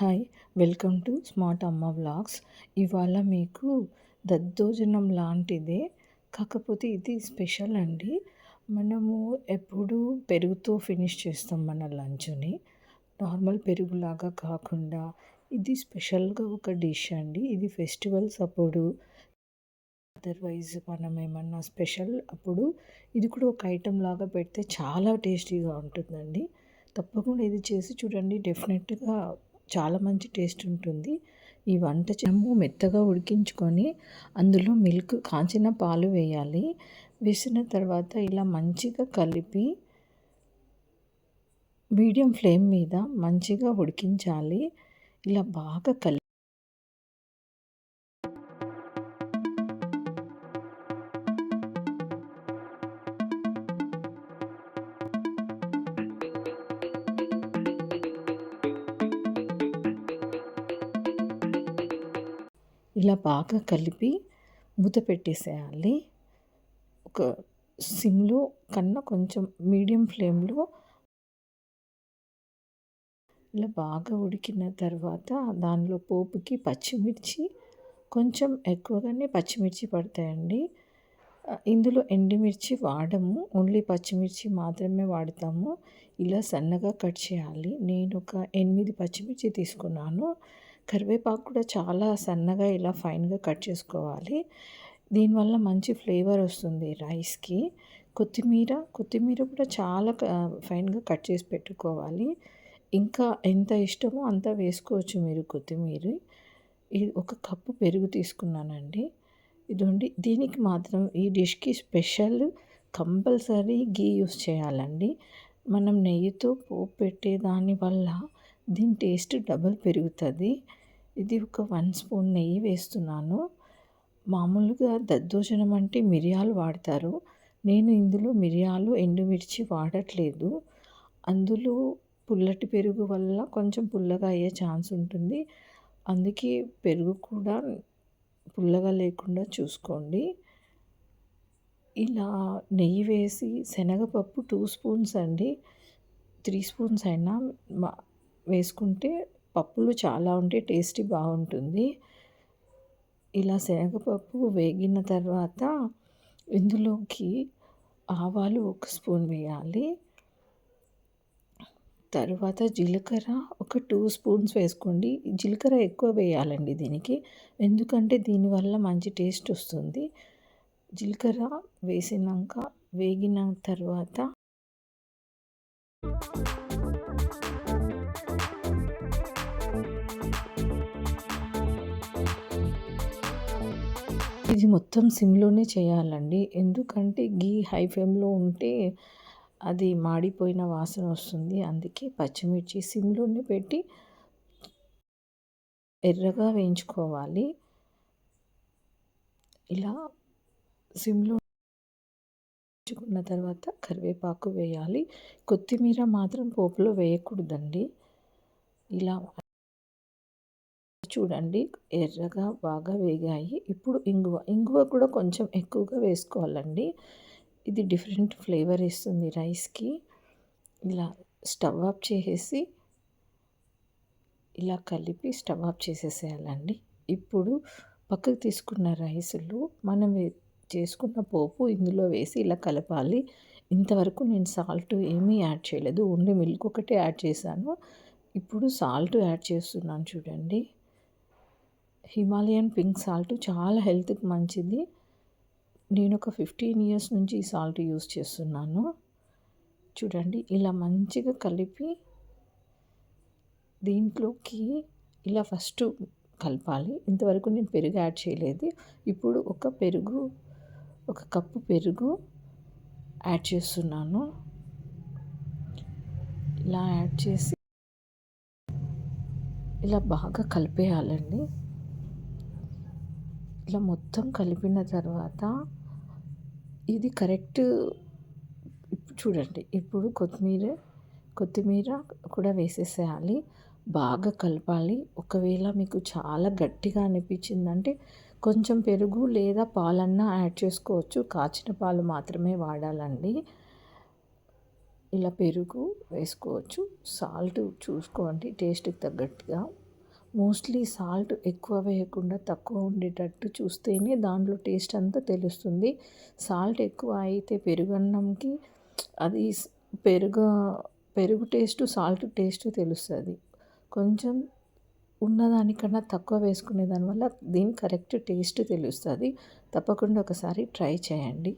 Hi welcome to smart Amma vlogs ఇవాళ మీకు దద్దోజనం లాంటిదే కాకపోతే ఇది స్పెషల్ అండి. మనము ఎప్పుడు పెరుగుతో ఫినిష్ చేస్తాం మన లంచ్ని. నార్మల్ పెరుగులాగా కాకుండా ఇది స్పెషల్గా ఒక డిష్ అండి. ఇది ఫెస్టివల్స్ అప్పుడు అదర్వైజ్ మనం ఏమన్నా స్పెషల్ అప్పుడు ఇది కూడా ఒక ఐటెం లాగా పెడితే చాలా టేస్టీగా ఉంటుందండి. తప్పకుండా ఇది చేసి చూడండి. డెఫినెట్గా చాలా మంచి టేస్ట్ ఉంటుంది. ఈ వంట చెమ్ము మెత్తగా ఉడికించుకొని అందులో మిల్క్ కాంచిన పాలు వేయాలి. వేసిన తర్వాత ఇలా మంచిగా కలిపి మీడియం ఫ్లేమ్ మీద మంచిగా ఉడికించాలి. ఇలా బాగా కలిపి ఇలా బాగా కలిపి మూత పెట్టేసేయాలి. ఒక సిమ్లో కన్నా కొంచెం మీడియం ఫ్లేమ్లో ఇలా బాగా ఉడికిన తర్వాత దానిలో పోపుకి పచ్చిమిర్చి కొంచెం ఎక్కువగానే పచ్చిమిర్చి పడతాయండి. ఇందులో ఎండుమిర్చి వాడము. ఓన్లీ పచ్చిమిర్చి మాత్రమే వాడతాము. ఇలా సన్నగా కట్ చేయాలి. నేను ఒక ఎనిమిది పచ్చిమిర్చి తీసుకున్నాను. కరివేపాకు కూడా చాలా సన్నగా ఇలా ఫైన్గా కట్ చేసుకోవాలి. దీనివల్ల మంచి ఫ్లేవర్ వస్తుంది రైస్కి. కొత్తిమీర కొత్తిమీర కూడా చాలా ఫైన్గా కట్ చేసి పెట్టుకోవాలి. ఇంకా ఎంత ఇష్టమో అంత వేసుకోవచ్చు మీరు కొత్తిమీర. ఇది ఒక కప్పు పెరుగు తీసుకున్నానండి. ఇదండి దీనికి మాత్రం ఈ డిష్కి స్పెషల్ కంపల్సరీ గీ యూస్ చేయాలండి. మనం నెయ్యితో పోపు పెట్టే దానివల్ల దీని టేస్ట్ డబల్ పెరుగుతుంది. ఇది ఒక వన్ స్పూన్ నెయ్యి వేస్తున్నాను. మామూలుగా దద్దోజనం అంటే మిరియాలు వాడతారు. నేను ఇందులో మిరియాలు ఎండుమిర్చి వాడట్లేదు. అందులో పుల్లటి పెరుగు వల్ల కొంచెం పుల్లగా అయ్యే ఛాన్స్ ఉంటుంది. అందుకే పెరుగు కూడా పుల్లగా లేకుండా చూసుకోండి. ఇలా నెయ్యి వేసి శనగపప్పు టూ స్పూన్స్ అండి. త్రీ స్పూన్స్ అయినా వేసుకుంటే పప్పులు చాలా ఉంటే టేస్టీ బాగుంటుంది. ఇలా శనగపప్పు వేగిన తర్వాత ఇందులోకి ఆవాలు ఒక స్పూన్ వేయాలి. తర్వాత జీలకర్ర ఒక టూ స్పూన్స్ వేసుకోండి. జీలకర్ర ఎక్కువ వేయాలండి దీనికి. ఎందుకంటే దీనివల్ల మంచి టేస్ట్ వస్తుంది. జీలకర్ర వేసినాక వేగిన తర్వాత ఇది మొత్తం సిమ్లోనే చేయాలండి. ఎందుకంటే గీ హై ఫ్లేమ్లో ఉంటే అది మాడిపోయిన వాసన వస్తుంది. అందుకే పచ్చిమిర్చి సిమ్లోనే పెట్టి ఎర్రగా వేయించుకోవాలి. ఇలా సిమ్లో వేయించుకున్న తర్వాత కరివేపాకు వేయాలి. కొత్తిమీర మాత్రం పోపులో వేయకూడదండి. ఇలా చూడండి ఎర్రగా బాగా వేగాయి. ఇప్పుడు ఇంగువ ఇంగువ కూడా కొంచెం ఎక్కువగా వేసుకోవాలండి. ఇది డిఫరెంట్ ఫ్లేవర్ ఇస్తుంది రైస్కి. ఇలా స్టవ్ ఆఫ్ చేసేసి ఇలా కలిపి స్టవ్ ఆఫ్ చేసేసేయాలండి. ఇప్పుడు పక్కకు తీసుకున్న రైసులు మనం చేసుకున్న పోపు ఇందులో వేసి ఇలా కలపాలి. ఇంతవరకు నేను సాల్ట్ ఏమీ యాడ్ చేయలేదు. ఓన్లీ మిల్క్ ఒకటే యాడ్ చేశాను. ఇప్పుడు సాల్ట్ యాడ్ చేస్తున్నాను చూడండి. హిమాలయన్ పింక్ సాల్ట్ చాలా హెల్త్కి మంచిది. నేను ఒక ఫిఫ్టీన్ ఇయర్స్ నుంచి ఈ సాల్ట్ యూస్ చేస్తున్నాను. చూడండి ఇలా మంచిగా కలిపి దీంట్లోకి ఇలా ఫస్ట్ కలపాలి. ఇంతవరకు నేను పెరుగు యాడ్ చేయలేదు. ఇప్పుడు ఒక పెరుగు ఒక కప్పు పెరుగు యాడ్ చేస్తున్నాను. ఇలా యాడ్ చేసి ఇలా బాగా కలిపేయాలండి. ఇట్లా మొత్తం కలిపిన తర్వాత ఇది కరెక్ట్ చూడండి. ఇప్పుడు కొత్తిమీర కొత్తిమీర కూడా వేసేసేయాలి. బాగా కలపాలి. ఒకవేళ మీకు చాలా గట్టిగా అనిపించిందంటే కొంచెం పెరుగు లేదా పాలన్నా యాడ్ చేసుకోవచ్చు. కాచిన పాలు మాత్రమే వాడాలండి. ఇలా పెరుగు వేసుకోవచ్చు. సాల్ట్ చూసుకోండి. టేస్ట్కి తగ్గట్టుగా. మోస్ట్లీ సాల్ట్ ఎక్కువ వేయకుండా తక్కువ ఉండేటట్టు చూస్తేనే దాంట్లో టేస్ట్ అంతా తెలుస్తుంది. సాల్ట్ ఎక్కువ అయితే పెరుగన్నంకి అది పెరుగు పెరుగు టేస్ట్ సాల్ట్ టేస్ట్ తెలుస్తుంది. కొంచెం ఉన్నదానికన్నా తక్కువ వేసుకునే దానివల్ల దీని కరెక్ట్ టేస్ట్ తెలుస్తుంది. తప్పకుండా ఒకసారి ట్రై చేయండి.